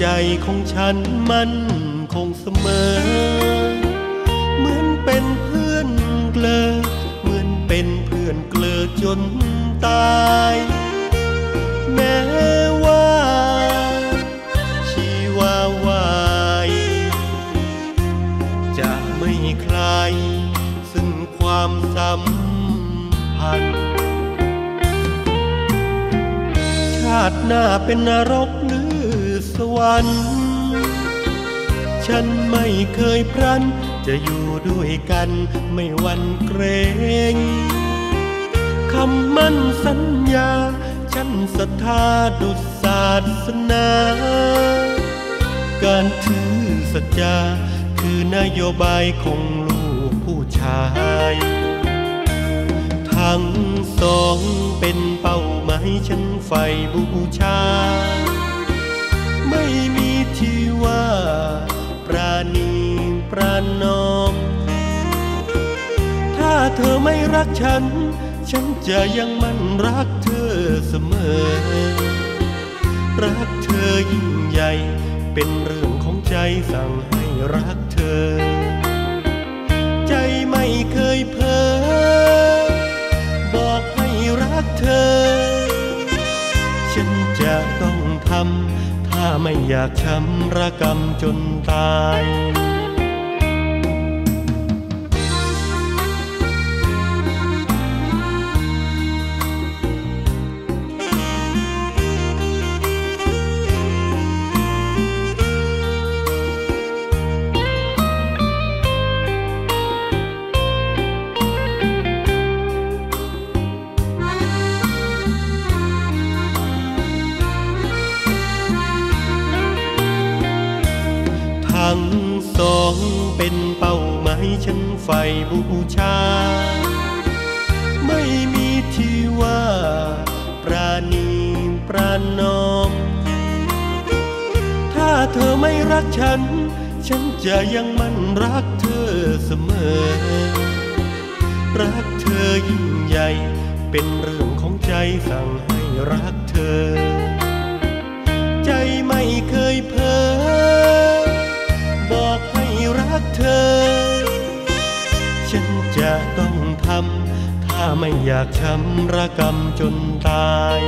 ใจของฉันมันคงเสมอ เหมือนเป็นเพื่อนเกลอเหมือนเป็นเพื่อนเกลอจนตาย แม้ว่า ชีวาวายจะไม่คลายซึ่งความสัมพันธ์ ชาติหน้าเป็นนรกหรือ สวรรค์ ฉันไม่เคยพรัน จะอยู่ด้วยกันไม่วันเกรงคำมั่นสัญญา ฉันศรัทธาดุจศาสนา การถือสัจจา คือนโยบายของลูกผู้ชาย ทั้งสองเป็นเป้าหมายฉันไฟบูชา ปรานอม ถ้าเธอไม่รักฉัน ฉันจะยังมันรักเธอเสมอ รักเธอยิ่งใหญ่ เป็นเรื่องของใจสั่งให้รักเธอ ใจไม่เคยเพ้อบอกให้รักเธอ ฉันจะต้องทำถ้าไม่อยากช้ำระกำจนตาย องเป็นเป้าหมายฉันไฟบูชา ไม่มีที่ว่า ปราณีปรานอม ถ้าเธอไม่รักฉัน ฉันจะยังมั่นรักเธอเสมอ รักเธอยิ่งใหญ่ เป็นเรื่องของใจสั่งให้รักเธอ กเธอ ฉันจะต้องทำ ถ้าไม่อยากช้ำระกำจนตาย